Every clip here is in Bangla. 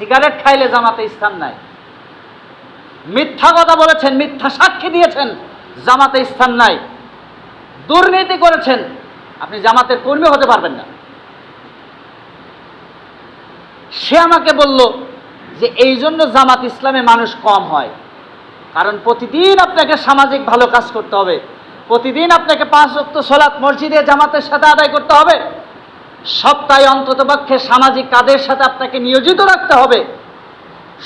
সিগারেট খাইলে জামাতে স্থান নাই। মিথ্যা কথা বলেছেন, মিথ্যা সাক্ষী দিয়েছেন, জামাতে স্থান নাই। দুর্নীতি করেছেন, আপনি জামাতের কর্মী হতে পারবেন না। সে আমাকে বলল যে, এই জন্য জামাত ইসলামে মানুষ কম হয়। কারণ প্রতিদিন আপনাকে সামাজিক ভালো কাজ করতে হবে। প্রতিদিন আপনাকে পাঁচ অক্ত সলাৎ মসজিদে জামাতের সাথে আদায় করতে হবে। সপ্তাহে অন্ততপক্ষে সামাজিক কাজের সাথে আপনাকে নিয়োজিত রাখতে হবে।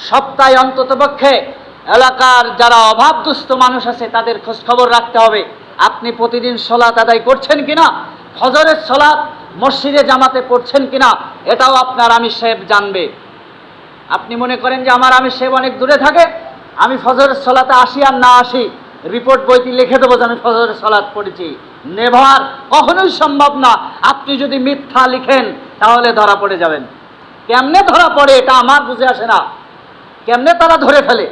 সপ্তাহে অন্ততপক্ষে এলাকার যারা অভাবদুস্থ মানুষ আছে, তাদের খোঁজখবর রাখতে হবে। আপনি প্রতিদিন সলাৎ আদায় করছেন কিনা? ফজরের সলাৎ মসজিদে জামাতে পড়ছেন কিনা? এটাও আপনার আমি সাহেব জানবে। আপনি মনে করেন যে আমার আমি সাহেব অনেক দূরে থাকে? আমি ফজরের সলাতে আসি আর না আসি? রিপোর্ট বইটি লিখে দেবো যে আমি ফজরের সলাৎ পড়েছি। নেভার, কখনোই সম্ভব না। আপনি যদি মিথ্যা লিখেন, তাহলে ধরা পড়ে যাবেন। কেমনে ধরা পড়ে এটা আমার বুঝে আসে না। কেমনে তারা ধরে ফেলে?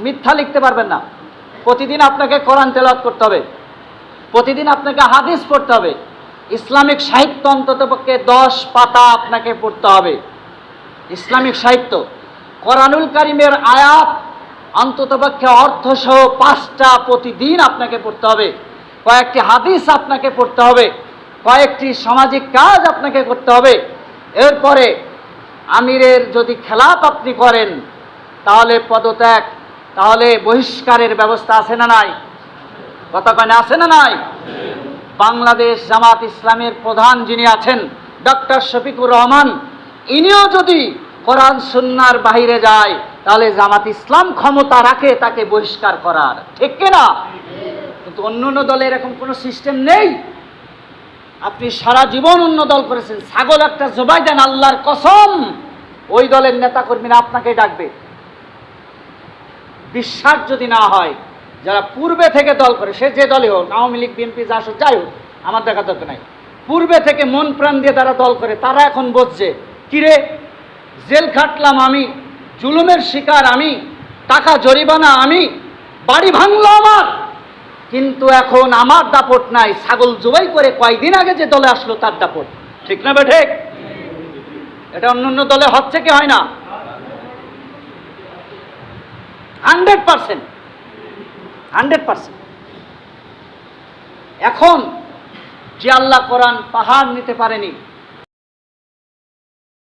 মিথ্যা লিখতে পারবেন না। প্রতিদিন আপনাকে কোরআন তেলাওয়াত করতে হবে। প্রতিদিন আপনাকে হাদিস পড়তে হবে। ইসলামিক সাহিত্য অন্ততপক্ষে দশ পাতা আপনাকে পড়তে হবে। ইসলামিক সাহিত্য। কোরআনুল কারিমের আয়াত অন্ততপক্ষে অর্থসহ পাঁচটা প্রতিদিন আপনাকে পড়তে হবে। কয়েকটি হাদিস আপনাকে পড়তে হবে। কয়েকটি সামাজিক কাজ আপনাকে করতে হবে। এরপরে আমিরের যদি খেলাপ আপনি করেন, তাহলে পদত্যাগ, তাহলে বহিষ্কারের ব্যবস্থা আছে না নাই? কতক্ষণে আছে না নাই? বাংলাদেশ জামাত ইসলামের প্রধান যিনি আছেন, ডক্টর শফিকুর রহমান, ইনিও যদি কোরআন সুন্নার বাহিরে যায় তাহলে জামাত ইসলাম ক্ষমতা রাখে তাকে বহিষ্কার করার। ঠিক কিনা? কিন্তু অন্য অন্য দলে এরকম কোনো সিস্টেম নেই। আপনি সারা জীবন অন্য দল করেছেন। ছাগল একটা জবাই দেন আল্লাহর কসম। ওই দলের নেতাকর্মীরা আপনাকে ডাকবে। বিশ্বাস যদি না হয়, যারা পূর্বে থেকে দল করে, সে যে দলে হোক, আওয়ামী লীগ বিএনপি জাসদ যাই হোক, আমার দেখা দরকার নাই। পূর্বে থেকে মন প্রাণ দিয়ে তারা দল করে, তারা এখন বুঝছে কিরে, জেল খাটলাম আমি। জুলুমের শিকার আমি, টাকা জরিমানা আমি, বাড়ি ভাঙলো আমার। কিন্তু এখন আমার দাপট নাই, ছাগল জুবাই করে কয়েকদিন আগে যে দলে আসলো তার দাপট। ঠিক না বেঠে এটা অন্য অন্য দলে হচ্ছে কি হয় না? Hundred percent. Hundred percent. এখন যে আল্লাহ কোরআন পাহাড় নিতে পারেনি